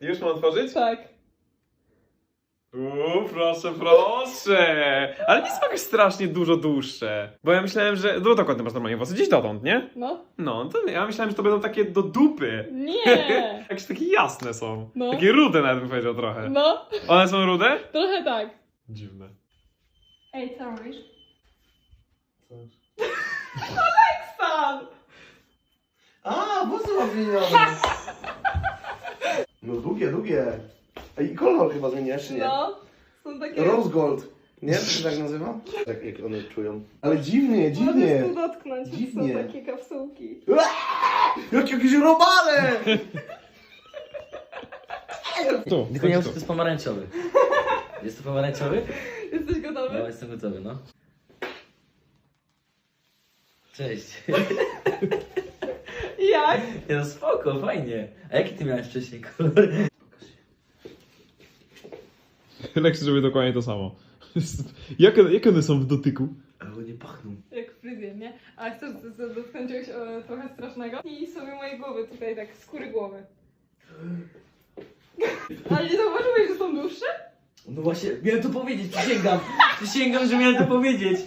Już mam otworzyć? Tak. Uuu, proszę, proszę. Ale nie są jakoś strasznie dużo dłuższe. Bo ja myślałem, że... No ty masz normalnie włosy? Gdzieś dotąd, nie? No. No, to ja myślałem, że to będą takie do dupy. Nie! Jakieś takie jasne są. No. Takie rude nawet bym powiedział trochę. No, One są rude? trochę tak. Dziwne. Ej, co robisz? Coś. Sam! A, włosy mam długie, długie. Ej, kolor chyba zmieniasz, czy nie? No, są takie... Rose gold. Nie? To się tak nazywa? Tak jak one czują. Ale dziwnie, Możesz dziwnie. tu dotknąć, Dziwnie. są takie kapsułki. Jak jakieś robale! Tu, Tylko nie wiem, czy to jest pomarańczowy. Jest to pomarańczowy? Jesteś gotowy? No, jestem gotowy, no. Cześć. Jak? Nie no spoko, fajnie. A jaki ty miałeś wcześniej kolor? Lex zrobię dokładnie to samo. Jak, jak one są w dotyku? Ale one pachną. Jak fryzjer, nie? A chcesz dotknąć czegoś e, trochę strasznego? I sobie mojej głowy tutaj, tak, skóry głowy. Ale nie zauważyłeś, że są dłuższe? No właśnie, miałem to powiedzieć, przysięgam. Przysięgam, że miałem to powiedzieć.